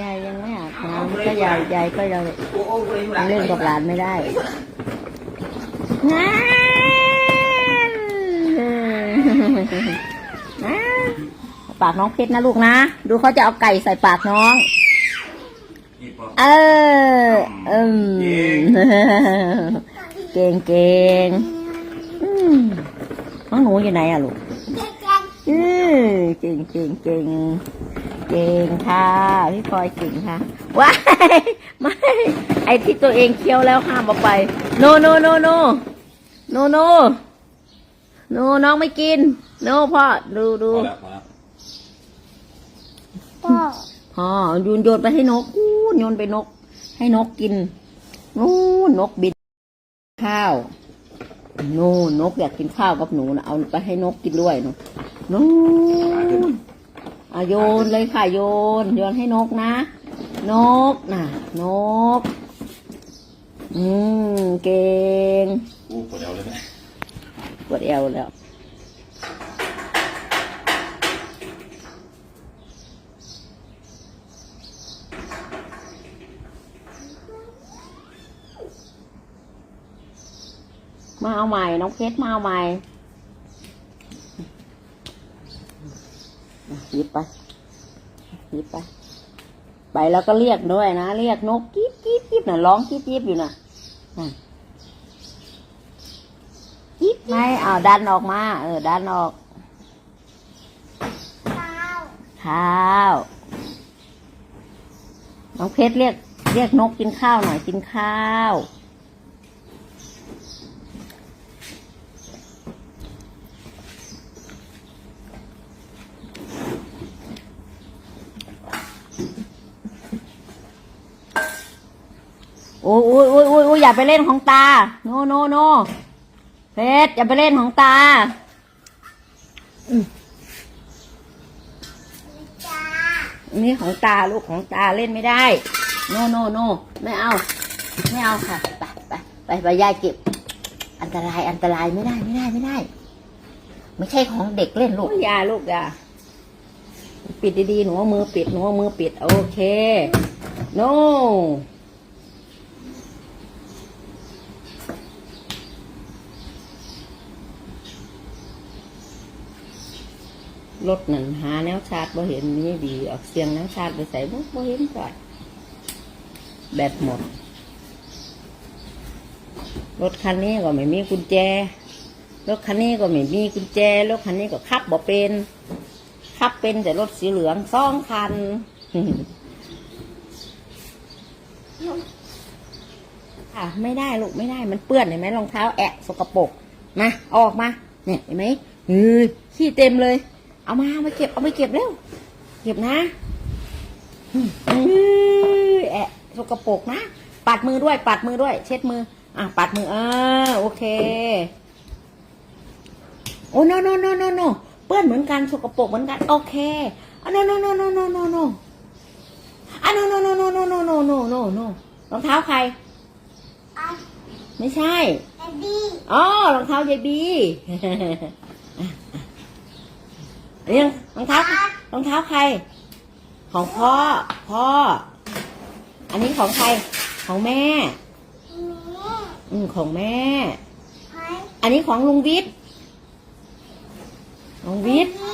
ยายยังไม่อาบน้ำก็ยายยายก็ยังยังเล่นกับหลานไม่ได้งานนะปากน้องเพชรนะลูกนะ ดูเขาจะเอาไก่ใส่ปากน้อง เออเอืมเก่งเก่งอืมน้องหนูอยู่ไหนอะลูกเออเก่งเก่งเก่งเก่งค่ะพี่พลอยเก่งค่ะว้ายไม่ไอที่ตัวเองเคี้ยวแล้วห้ามเอาไป โนโนโนโนโนโนโนน้องไม่กิน โนพ่อดูดูพ่อ พ่อโยนโยนไปให้นกอู้โยนไปนก ให้นกกินนู่นนกบินข้าวนู่นนกอยากกินข้าวกับหนูนะเอาไปให้นกกินด้วยหนูนู่นอะโยนเลยค่ะโยน โยนให้นกนะ นกน่ะ นก อืมเก่งอู้ปวดเอวเลยไหมปวดเอวแล้ว มาเอาใหม่ น้องเพชรมาเอาใหม่อะหยิบไปหยิบไป ไปแล้วก็เรียกด้วยนะ เรียกนกกิ๊บกิ๊บกิ๊บน่ะร้องกิ๊บกิ๊บอยู่น่ะอะกิ๊บไม่เอาดันออกมา เออดันออกข้าวข้าวน้องเพชรเรียกเรียกนกกินข้าวหน่อยกินข้าว โอ้ยโอ้ยโอ้ยโอ้ยโอ้ยอย่าไปเล่นของตา โนโนโนเพชรอย่าไปเล่นของตาจ้านี่ของตาลูกของตาเล่นไม่ได้ โนโนโนไม่เอา ไม่เอาค่ะ ไปไปไปไปยายเก็บ อันตรายอันตรายไม่ได้ไม่ได้ไม่ได้ ไม่ใช่ของเด็กเล่นลูกยาลูกยาปิดดีๆ หนูเอามือปิดหนูเอามือปิด โอเค โน รถนั่นหาแนวชาร์จบ่เห็นนี่ดี ออกเสียงแนวชาร์จไปใส่บ่บ่เห็นก่อนแบตหมด รถคันนี้ก็ไม่มีกุญแจ รถคันนี้ก็ไม่มีกุญแจ รถคันนี้ก็ขับบ่เป็น ขับเป็นแต่รถสีเหลืองสองคันค่ะไม่ได้ลูกไม่ได้มันเปื้อนเห็นไหมรองเท้าแอะสกปรกมาออกมาเนี่ยเห็นไหมเฮ้ยขี้เต็มเลย เอามาเอามาเก็บ เอาไปเก็บเร็ว เก็บนะอืมเอ้ยแอะสกปรกนะ ปัดมือด้วย ปัดมือด้วย เช็ดมือ อะ ปัดมือเออโอเค โอ้โนโนโนโนโนเปื้อนเหมือนกันสกปรกเหมือนกัน โอเคอะโนโนโนโนโนโนโนอะโนโนโนโนโนโนโนโนโนโนรองเท้าใครอันไม่ใช่อันดีอ๋อรองเท้ายายบี อันนี้รองเท้ารองเท้าใคร ของพ่อ พ่อ อันนี้ของใคร ของแม่มีอืมของแม่ไผ่อันนี้ของลุงวิทย์ลุงวิทย์มี